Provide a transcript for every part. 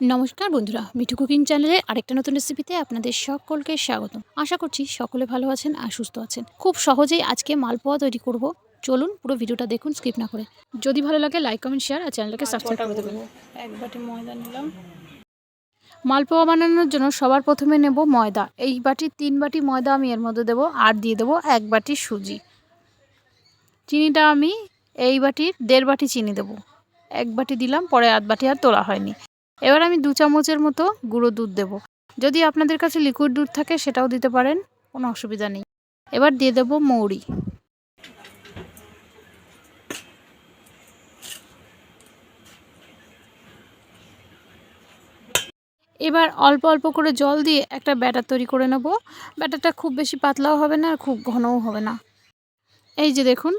নমস্কার বন্ধুরা মিঠু কুকিং চ্যানেলে আরেকটা নতুন রেসিপিতে আপনাদের সকলকে স্বাগত আশা করছি সকলে ভালো আছেন আর সুস্থ আছেন। খুব সহজেই আজকে মালপোয়া তৈরি করব। চলুন পুরো ভিডিওটা দেখুন স্কিপ না করে। যদি ভালো লাগে লাইক কমেন্ট শেয়ার আর চ্যানেলকে সাবস্ক্রাইব করে দেবেন। এক বাটি ময়দা নিলাম। মালপোয়া বানানোর জন্য সবার প্রথমে নেব ময়দা। এই বাটি তিন বাটি ময়দা আমি এর মধ্যে দেবো আর দিয়ে দেবো এক বাটি সুজি। চিনিটা আমি এই বাটির দেড় বাটি চিনি দেবো। এক বাটি দিলাম পরে আধ বাটি আর তোলা হয়নি। এবার আমি দু চামচের মতো গুঁড়ো দুধ দেব। যদি আপনাদের কাছে লিকুইড দুধ থাকে, সেটাও দিতে পারেন, কোনো অসুবিধা নেই। এবার দিয়ে দেবো মৌরি। এবার অল্প অল্প করে জল দিয়ে একটা ব্যাটার তৈরি করে নেব। ব্যাটারটা খুব বেশি পাতলাও হবে না, আর খুব ঘনও হবে না। এই যে দেখুন,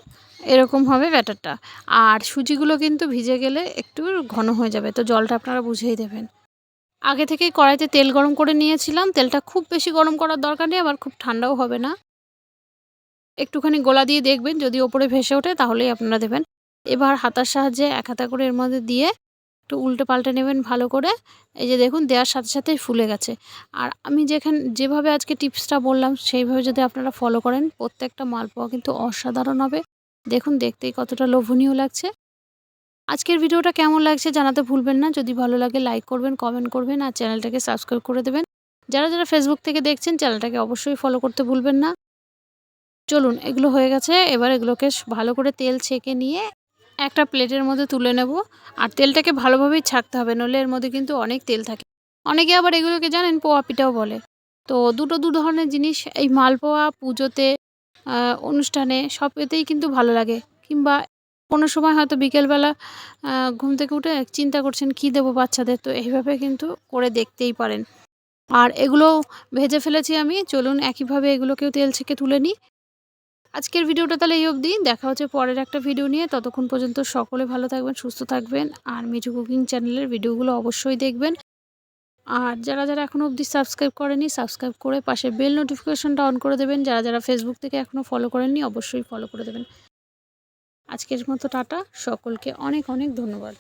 এরকম হবে ব্যাটারটা। আর সুজিগুলো কিন্তু ভিজে গেলে একটু ঘন হয়ে যাবে, তো জলটা আপনারা বুঝেই দেবেন। আগে থেকেই কড়াইতে তেল গরম করে নিয়েছিলাম, তেলটা খুব বেশি গরম করার দরকার নেই, আবার খুব ঠান্ডাও হবে না। একটুখানি গোলা দিয়ে দেখবেন, যদি ওপরে ভেসে ওঠে তাহলেই আপনারা দেবেন। এবার হাতার সাহায্যে এক হাতা করে এর মধ্যে দিয়ে একটু উল্টে পাল্টে নেবেন ভালো করে। এই যে দেখুন, দেওয়ার সাথে সাথেই ফুলে গেছে। আর আমি যেখানে, যেভাবে আজকে টিপসটা বললাম, সেইভাবে যদি আপনারা ফলো করেন, প্রত্যেকটা মালপোয়া কিন্তু অসাধারণ হবে। দেখুন, দেখতেই কতটা লোভনীয় লাগছে। আজকের ভিডিওটা কেমন লাগছে জানাতে ভুলবেন না। যদি ভালো লাগে লাইক করবেন কমেন্ট করবেন, আর চ্যানেলটাকে সাবস্ক্রাইব করে দেবেন। যারা যারা ফেসবুক থেকে দেখছেন, চ্যানেলটাকে অবশ্যই ফলো করতে ভুলবেন না। চলুন, এগুলো হয়ে গেছে। এবার এগুলোকে ভালো করে তেল ছেঁকে নিয়ে একটা প্লেটের মধ্যে তুলে নেব আর তেলটাকে ভালোভাবেই ছাকতে হবে, নইলে এর মধ্যে কিন্তু অনেক তেল থাকে। অনেকে আবার এগুলোকে জানেন পোয়া পিঠাও বলে। তো দুটো দু ধরনের জিনিস এই মালপোয়া পুজোতে অনুষ্ঠানে সব এতেই কিন্তু ভালো লাগে। কিংবা কোনো সময় হয়তো বিকেলবেলা ঘুম থেকে উঠে চিন্তা করছেন কী দেবো বাচ্চাদের, তো এইভাবে কিন্তু করে দেখতেই পারেন। আর এগুলো ভেজে ফেলেছি আমি, চলুন একইভাবে এগুলোকেও তেল ছেঁকে তুলে নিই। আজকের ভিডিওটা তাহলে এই অবধি। দেখা হচ্ছে পরের একটা ভিডিও নিয়ে। ততক্ষণ পর্যন্ত সকলে ভালো থাকবেন, সুস্থ থাকবেন। আর মিঠু কুকিং চ্যানেলের ভিডিওগুলো অবশ্যই দেখবেন। আর যারা যারা এখনও অবধি সাবস্ক্রাইব করেনি, সাবস্ক্রাইব করে পাশে বেল নোটিফিকেশনটা অন করে দেবেন। যারা যারা ফেসবুক থেকে এখনও ফলো করেননি, অবশ্যই ফলো করে দেবেন। আজকের মতো টাটা। সকলকে অনেক অনেক ধন্যবাদ।